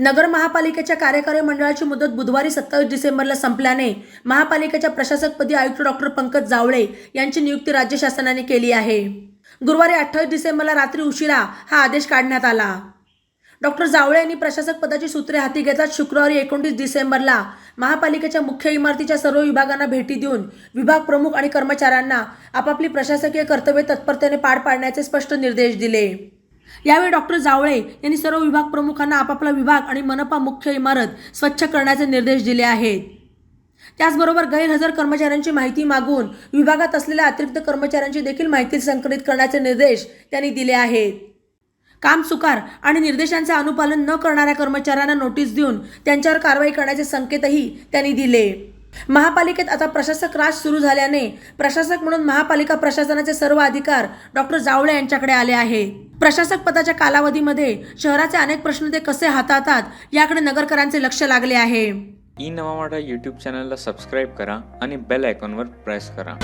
नगर महापालिकेच्या कार्यकारी मंडळाची मुदत बुधवारी सत्तावीस डिसेंबरला संपल्याने महापालिकेच्या प्रशासकपदी आयुक्त डॉक्टर पंकज जावळे यांची नियुक्ती राज्य शासनाने केली आहे. गुरुवारी अठ्ठावीस डिसेंबरला रात्री उशिरा हा आदेश काढण्यात आला. डॉक्टर जावळे यांनी प्रशासक पदाची सूत्रे हाती घेतात शुक्रवारी एकोणतीस डिसेंबरला महापालिकेच्या मुख्य इमारतीच्या सर्व विभागांना भेटी देऊन विभाग प्रमुख आणि कर्मचाऱ्यांना आपापली प्रशासकीय कर्तव्ये तत्परतेने पार पाडण्याचे स्पष्ट निर्देश दिले. यावेळी डॉक्टर जावळे यांनी सर्व विभाग प्रमुखांना आपापला विभाग आणि मनपा मुख्य इमारत स्वच्छ करण्याचे निर्देश दिले आहेत. त्याचबरोबर गैरहजर कर्मचाऱ्यांची माहिती मागून विभागात असलेल्या अतिरिक्त कर्मचाऱ्यांची देखील माहिती संकलित करण्याचे निर्देश त्यांनी दिले आहेत. काम सुकार आणि निर्देशांचे अनुपालन न करणाऱ्या कर्मचाऱ्यांना नोटीस देऊन त्यांच्यावर कारवाई करण्याचे संकेतही त्यांनी दिले. महापालिकेत आता प्रशासक राज सुरू झाल्याने प्रशासक म्हणून महापालिका प्रशासनाचे सर्व अधिकार डॉक्टर जावळे यांच्याकडे आले आहे. प्रशासक पदाच्या कालावधीमध्ये शहराचे अनेक प्रश्न ते कसे हाताळतात याकडे नगरकरांचे लक्ष लागले आहे. ई नवा मराठा यूट्यूब चॅनलला सबस्क्राईब करा आणि बेल आयकॉनवर प्रेस करा.